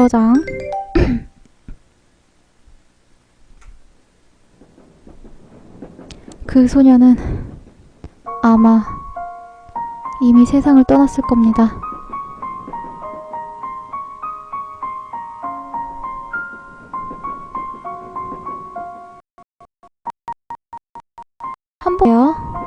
저장. 그 소녀는 아마 이미 세상을 떠났을 겁니다. 한 번요.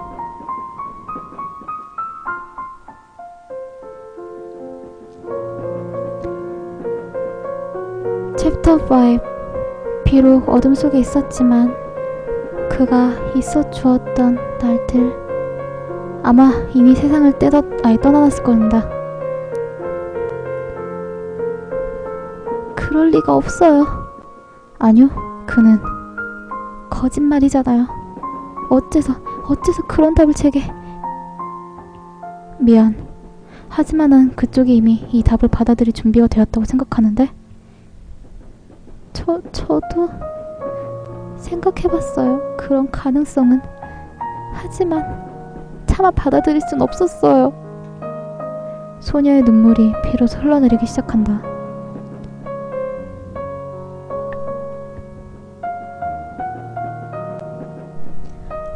5 비록 어둠 속에 있었지만 그가 있어 주었던 날들 아마 이미 세상을 떼어 아예 떠나갔을 겁니다. 그럴 리가 없어요. 아니요, 그는 거짓말이잖아요. 어째서 어째서 그런 답을 제게 미안. 하지만 난 그쪽이 이미 이 답을 받아들일 준비가 되었다고 생각하는데 저 저도 생각해봤어요. 그런 가능성은 하지만 차마 받아들일 순 없었어요. 소녀의 눈물이 비로소 흘러내리기 시작한다.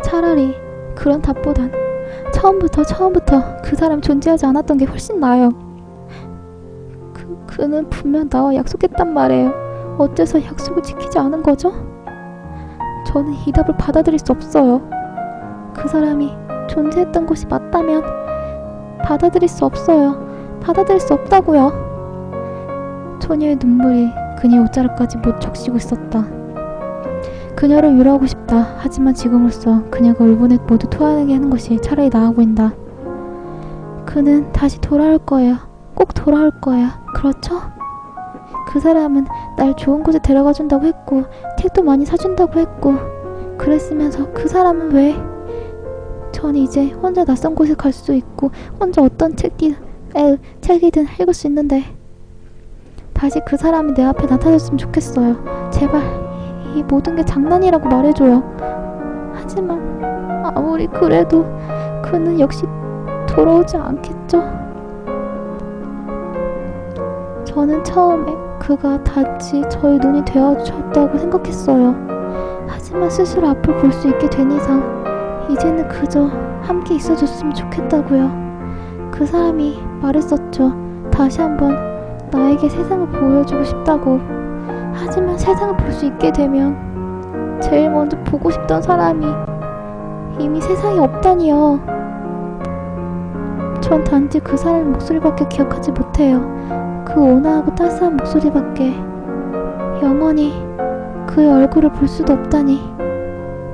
차라리 그런 답보단 처음부터 처음부터 그 사람이 존재하지 않았던 게 훨씬 나아요. 그, 그는 분명 나와 약속했단 말이에요. 어째서 약속을 지키지 않은 거죠? 저는 이 답을 받아들일 수 없어요. 그 사람이 존재했던 것이 맞다면 받아들일 수 없어요. 받아들일 수 없다고요. 소녀의 눈물이 그녀의 옷자락까지 못 적시고 있었다. 그녀를 위로하고 싶다. 하지만 지금으로서 그녀가 울분에 모두 토하게 하는 것이 차라리 나아 보인다. 그는 다시 돌아올 거예요. 꼭 돌아올 거예요. 그렇죠? 그 사람은 날 좋은 곳에 데려가 준다고 했고 책도 많이 사준다고 했고 그랬으면서 그 사람은 왜? 전 이제 혼자 낯선 곳에 갈 수도 있고 혼자 어떤 책이, 에, 책이든 읽을 수 있는데 다시 그 사람이 내 앞에 나타났으면 좋겠어요. 제발 이 모든 게 장난이라고 말해줘요. 하지만 아무리 그래도 그는 역시 돌아오지 않겠죠. 저는 처음에 그가 단지 저의 눈이 되어줬다고 생각했어요. 하지만 스스로 앞을 볼 수 있게 된 이상 이제는 그저 함께 있어줬으면 좋겠다고요. 그 사람이 말했었죠. 다시 한번 나에게 세상을 보여주고 싶다고. 하지만 세상을 볼 수 있게 되면 제일 먼저 보고 싶던 사람이 이미 세상에 없다니요. 전 단지 그 사람의 목소리밖에 기억하지 못해요. 그 온화하고 따스한 목소리밖에 영원히 그의 얼굴을 볼 수도 없다니.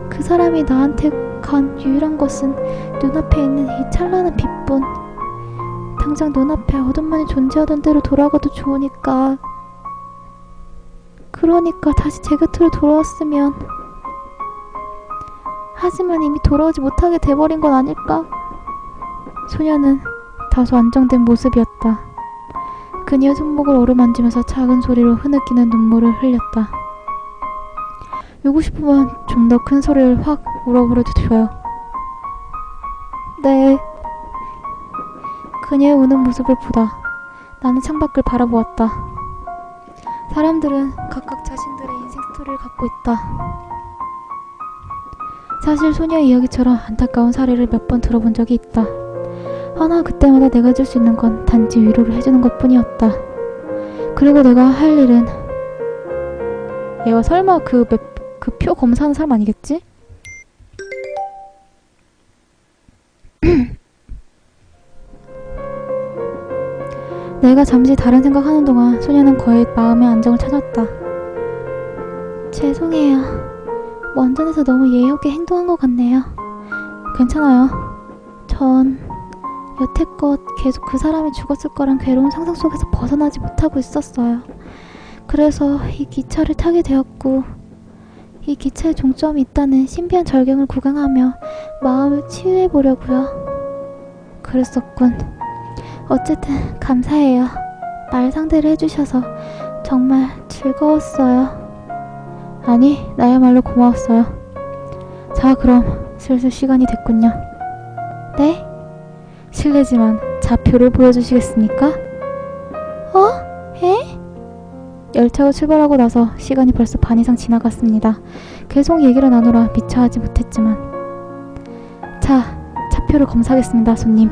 그 사람이 나한테 간 유일한 것은 눈앞에 있는 이 찬란한 빛뿐. 당장 눈앞에 어둠만이 존재하던 대로 돌아가도 좋으니까. 그러니까 다시 제 곁으로 돌아왔으면. 하지만 이미 돌아오지 못하게 돼버린 건 아닐까? 소녀는 다소 안정된 모습이었다. 그녀의 손목을 어루만지면서 작은 소리로 흐느끼는 눈물을 흘렸다. 울고 싶으면 좀 더 큰 소리를 확 울어버려도 줘요. 네. 그녀의 우는 모습을 보다 나는 창밖을 바라보았다. 사람들은 각각 자신들의 인생 스토리를 갖고 있다. 사실 소녀의 이야기처럼 안타까운 사례를 몇 번 들어본 적이 있다. 하나 그때마다 내가 해줄 수 있는 건 단지 위로를 해주는 것 뿐이었다. 그리고 내가 할 일은 얘가 설마 그 그 표 검사하는 사람 아니겠지? 내가 잠시 다른 생각하는 동안 소녀는 거의 마음의 안정을 찾았다. 죄송해요. 원전에서 너무 예의 없게 행동한 것 같네요. 괜찮아요. 전 여태껏 계속 그 사람이 죽었을 거란 괴로운 상상 속에서 벗어나지 못하고 있었어요. 그래서 이 기차를 타게 되었고 이 기차에 종점이 있다는 신비한 절경을 구경하며 마음을 치유해 보려고요. 그랬었군. 어쨌든 감사해요. 날 상대를 해주셔서 정말 즐거웠어요. 아니, 나야말로 고마웠어요. 자, 그럼 슬슬 시간이 됐군요. 네? 실례지만 좌표를 보여주시겠습니까? 어? 에? 열차가 출발하고 나서 시간이 벌써 반 이상 지나갔습니다. 계속 얘기를 나누라 미처 하지 못했지만 자, 차표를 검사하겠습니다, 손님.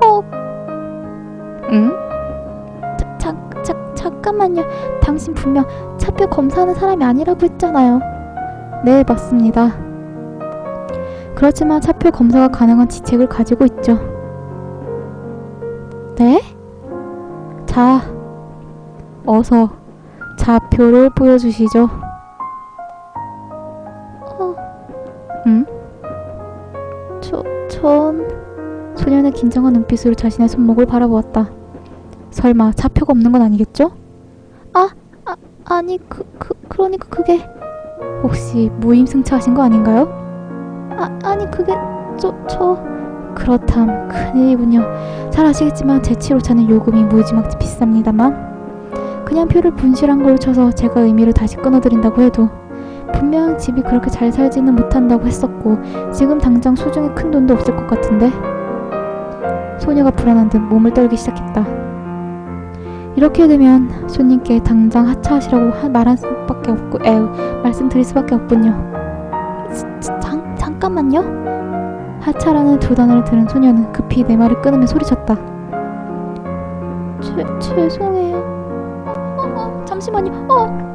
헉. 응? 자, 자, 자, 잠깐만요. 당신 분명 차표 검사하는 사람이 아니라고 했잖아요. 네, 맞습니다. 그렇지만 차표 검사가 가능한 지책을 가지고 있죠. 네? 자, 어서 좌표를 보여주시죠. 어, 응? 저, 전... 소녀는 긴장한 눈빛으로 자신의 손목을 바라보았다. 설마 차표가 없는 건 아니겠죠? 아, 아, 아니, 그, 그, 그러니까 그게... 혹시 무임승차하신 거 아닌가요? 저, 저... 그렇담 큰일이군요. 잘 아시겠지만 제7호차는 요금이 무지막지 비쌉니다만 그냥 표를 분실한 걸로 쳐서 제가 의미를 다시 끊어드린다고 해도 분명 집이 그렇게 잘 살지는 못한다고 했었고 지금 당장 소중히 큰 돈도 없을 것 같은데 소녀가 불안한 듯 몸을 떨기 시작했다. 이렇게 되면 손님께 당장 하차하시라고 하- 말할 수밖에 없고 에휴 말씀드릴 수밖에 없군요. 잠깐만요. 하차라는 두 단어를 들은 소녀는 급히 내 말을 끊으며 소리쳤다. 죄, 죄송해요. 어, 어, 어, 잠시만요. 어.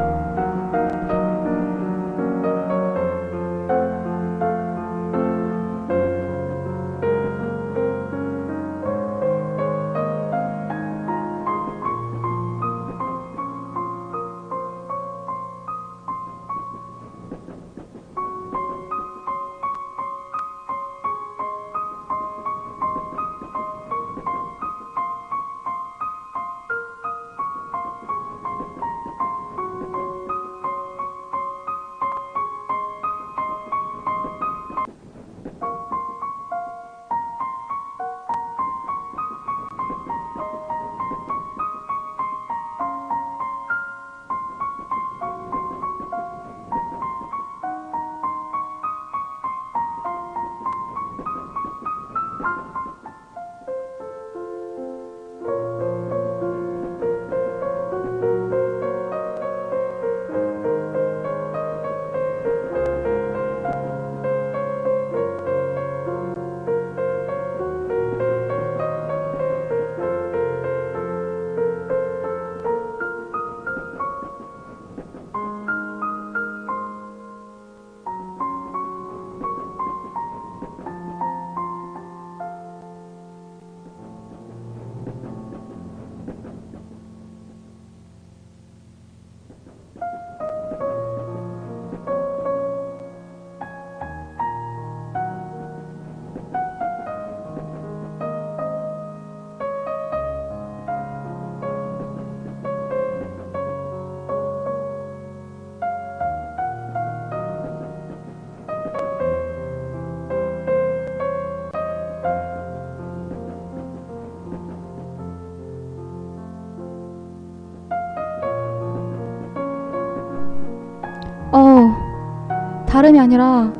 다름이 아니라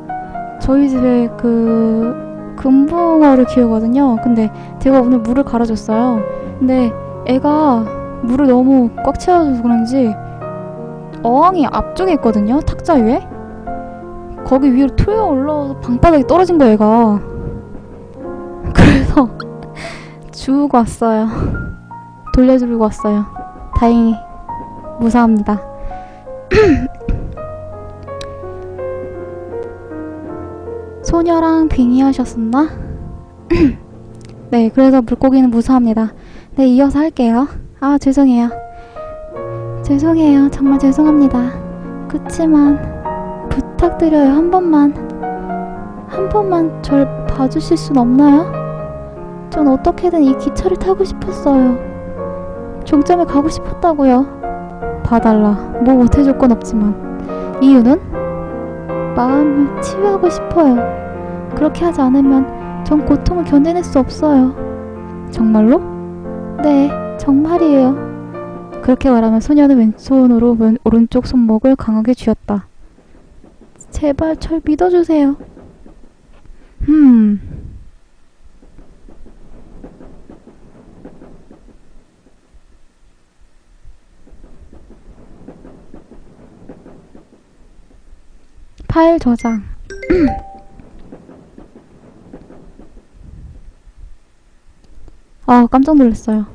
저희 집에 그 금붕어를 키우거든요. 근데 제가 오늘 물을 갈아줬어요. 근데 애가 물을 너무 꽉 채워줘서 그런지 어항이 앞쪽에 있거든요. 탁자 위에. 거기 위로 튀어 올라와서 방바닥에 떨어진 거예요, 얘가. 그래서 주우고 왔어요. 돌려주고 왔어요. 다행히 무사합니다. 소녀랑 빙의하셨었나? 네, 그래서 물고기는 무사합니다. 네, 이어서 할게요. 아, 죄송해요. 죄송해요. 정말 죄송합니다. 그치만, 부탁드려요. 한 번만. 한 번만 절 봐주실 순 없나요? 전 어떻게든 이 기차를 타고 싶었어요. 종점에 가고 싶었다고요. 봐달라. 뭐 못해줄 건 없지만. 이유는? 마음을 치유하고 싶어요. 그렇게 하지 않으면 전 고통을 견뎌낼 수 없어요. 정말로? 네, 정말이에요. 그렇게 말하면 소녀는 왼손으로 오른쪽 손목을 강하게 쥐었다. 제발 절 믿어주세요. 흠. 파일 저장 아, 깜짝 놀랐어요.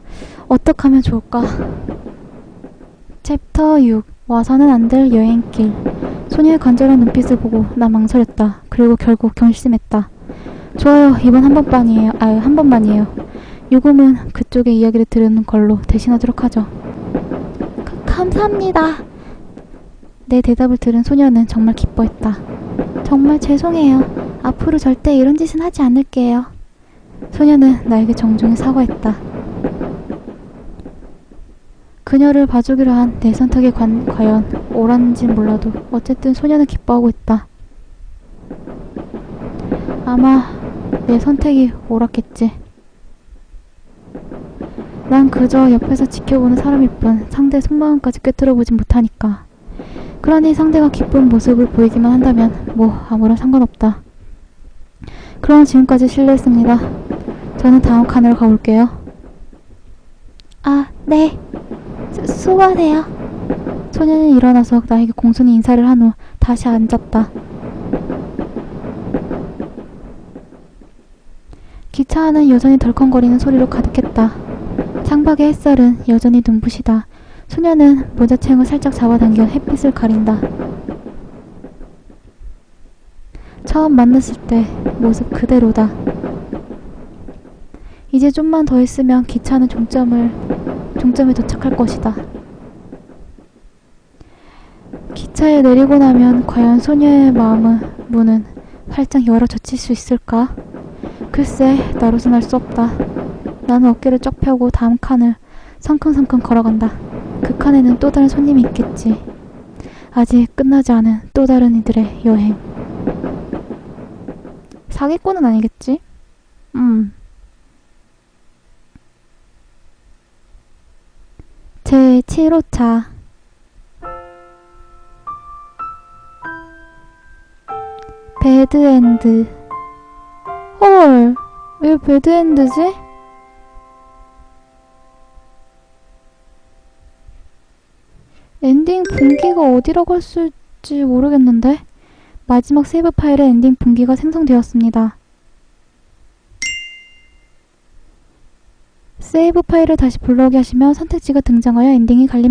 어떻게 하면 좋을까? 챕터 6. 와서는 안 될 여행길. 소녀의 간절한 눈빛을 보고 나 망설였다. 그리고 결국 결심했다. 좋아요. 이번 한 번만이에요. 아, 한 번만이에요. 요금은 그쪽의 이야기를 들은 걸로 대신하도록 하죠. 가- 감사합니다. 내 대답을 들은 소녀는 정말 기뻐했다. 정말 죄송해요. 앞으로 절대 이런 짓은 하지 않을게요. 소녀는 나에게 정중히 사과했다. 그녀를 봐주기로 한 내 선택이 관- 과연 옳았는진 몰라도 어쨌든 소녀는 기뻐하고 있다. 아마 내 선택이 옳았겠지. 난 그저 옆에서 지켜보는 사람일 뿐 상대의 속마음까지 꿰뚫어보진 못하니까. 그러니 상대가 기쁜 모습을 보이기만 한다면 뭐 아무런 상관없다. 그럼 지금까지 실례했습니다. 저는 다음 칸으로 가볼게요. 아, 네. 수, 수고하세요. 소녀는 일어나서 나에게 공손히 인사를 한 후 다시 앉았다. 기차 안은 여전히 덜컹거리는 소리로 가득했다. 창밖의 햇살은 여전히 눈부시다. 소녀는 모자챙을 살짝 잡아당겨 햇빛을 가린다. 처음 만났을 때 모습 그대로다. 이제 좀만 더 있으면 기차는 종점을 종점에 도착할 것이다. 기차에 내리고 나면 과연 소녀의 마음은 문은 활짝 열어 젖힐 수 있을까? 글쎄, 나로선 알 수 없다. 나는 어깨를 쫙 펴고 다음 칸을 성큼성큼 걸어간다. 그 칸에는 또 다른 손님이 있겠지. 아직 끝나지 않은 또 다른 이들의 여행. 사기꾼은 아니겠지? 음. 제 7호차. 배드엔드. 헐, 왜 배드엔드지? 엔딩 분기가 어디라고 했을지 모르겠는데 마지막 세이브 파일에 엔딩 분기가 생성되었습니다. 세이브 파일을 다시 불러오게 하시면 선택지가 등장하여 엔딩이 갈립니다.